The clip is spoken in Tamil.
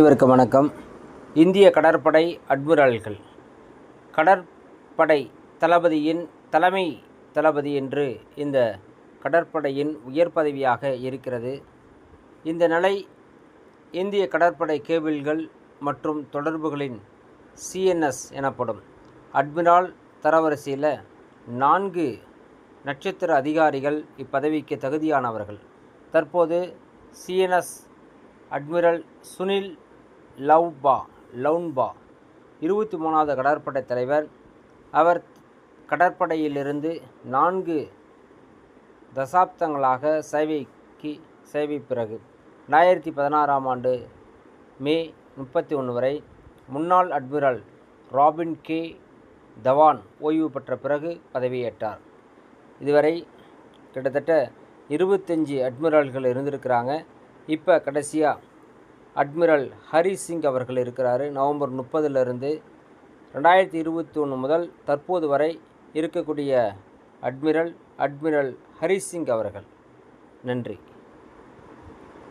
அனைவருக்கு வணக்கம். இந்திய கடற்படை அட்மிரல்கள். கடற்படை தளபதியின் தலைமை தளபதி என்று இந்த கடற்படையின் உயர் பதவியாக இருக்கிறது. இந்த நிலை இந்திய கடற்படை கேபிள்கள் மற்றும் தொடர்புகளின் சிஎன்எஸ் எனப்படும். அட்மிரால் தரவரிசையில் நான்கு நட்சத்திர அதிகாரிகள் இப்பதவிக்கு தகுதியானவர்கள். தற்போது சிஎன்எஸ் அட்மிரல் சுனில் லவ்பா லவுன்பா இருபத்தி மூணாவது கடற்படை தலைவர். அவர் கடற்படையிலிருந்து நான்கு தசாப்தங்களாக சேவைக்கு சேவை பிறகு ரெண்டாயிரத்தி பதினாறாம் ஆண்டு மே முப்பத்தி ஒன்று வரை முன்னாள் அட்மிரல் ராபின் கே. தவான் ஓய்வு பெற்ற பிறகு பதவியேற்றார். இதுவரை கிட்டத்தட்ட இருபத்தஞ்சி அட்மிரல்கள் இருந்திருக்கிறாங்க. இப்போ கடைசியாக அட்மிரல் ஹரி சிங் அவர்கள் இருக்கிறார். நவம்பர் முப்பதிலிருந்து ரெண்டாயிரத்தி இருபத்தி ஒன்று முதல் தற்போது வரை இருக்கக்கூடிய அட்மிரல் அட்மிரல் ஹரி சிங் அவர்கள். நன்றி.